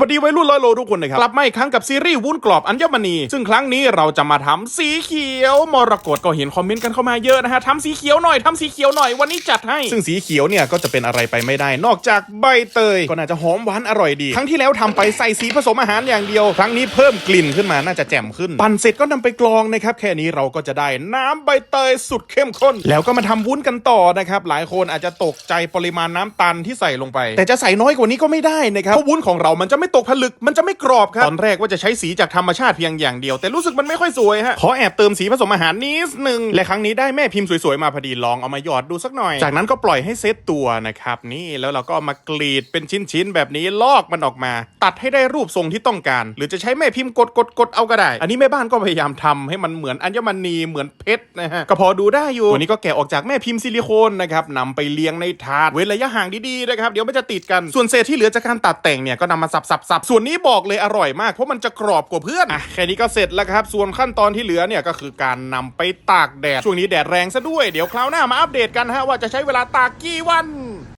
วัสดีวัยรุ่นร้อยโลทุกคนนะครับ กลับมาอีกครั้งกับซีรีส์วุ้นกรอบอัญมณี ซึ่งครั้งนี้เราจะมาทำสีเขียวมรกตก็เห็นคอมเมนต์กันเข้ามาเยอะนะฮะทำสีเขียวหน่อยทำสีเขียวหน่อยวันนี้จัดให้ ซึ่งสีเขียวเนี่ยก็จะเป็นอะไรไปไม่ได้ นอกจากใบเตย ก็น่าจะหอมหวานอร่อยดี ครั้งที่แล้วทำไปใส่สีผสมอาหารอย่างเดียว ครั้งนี้เพิ่มกลิ่นขึ้นมาน่าจะแจ่มขึ้น ปั่นเสร็จก็นำไปกรองนะครับแค่นี้เราก็จะได้น้ำใบเตยสุดเข้มข้น แล้วก็มาทำวุ้นกันต่อนะครับหลายคนอาจจะตกใจปริมาณน้ำตาลที่ใส่ลงไป แต่จะใส่น้อยกว่านี้ก็ไม่ได้นะครับเพราะวุ้นของเรามันจะไม่ตกผลึกมันจะไม่กรอบครับ ตอนแรกว่าจะใช้สีจากธรรมชาติเพียงอย่างเดียว แต่รู้สึกมันไม่ค่อยสวยฮะขอแอบเติมสีผสมอาหารนิดนึงและครั้งนี้ได้แม่พิมพ์สวยๆมาพอดีลองเอามาหยอดดูสักหน่อย จากนั้นก็ปล่อยให้เซตตัวนะครับนี่แล้วเราก็เอามากรีดเป็นชิ้นๆแบบนี้ลอกมันออกมา ตัดให้ได้รูปทรงที่ต้องการ หรือจะใช้แม่พิมพ์กดกดกดเอาก็ได้ อันนี้แม่บ้านก็พยายามทำให้มันเหมือนอัญมณีเหมือนเพชรนะฮะก็พอดูได้อยู่ตัวนี้ก็แกะออกจากแม่พิมพ์ซิลิโคนนะครับนำไปเลี้ยงในถาดเว้นระยะห่างดีๆนะครับเดี๋ยวมันจะติดกันส่วนเศษที่เหลือจากการตัดแต่งเนี่ยก็นำมาสับสับสับส่วนนี้บอกเลยอร่อยมากเพราะมันจะกรอบกว่าเพื่อนอะแค่นี้ก็เสร็จแล้วครับ ส่วนขั้นตอนที่เหลือเนี่ยก็คือการนำไปตากแดดช่วงนี้แดดแรงซะด้วยเดี๋ยวคราวหน้ามาอัปเดตกันฮะว่าจะใช้เวลาตากกี่วัน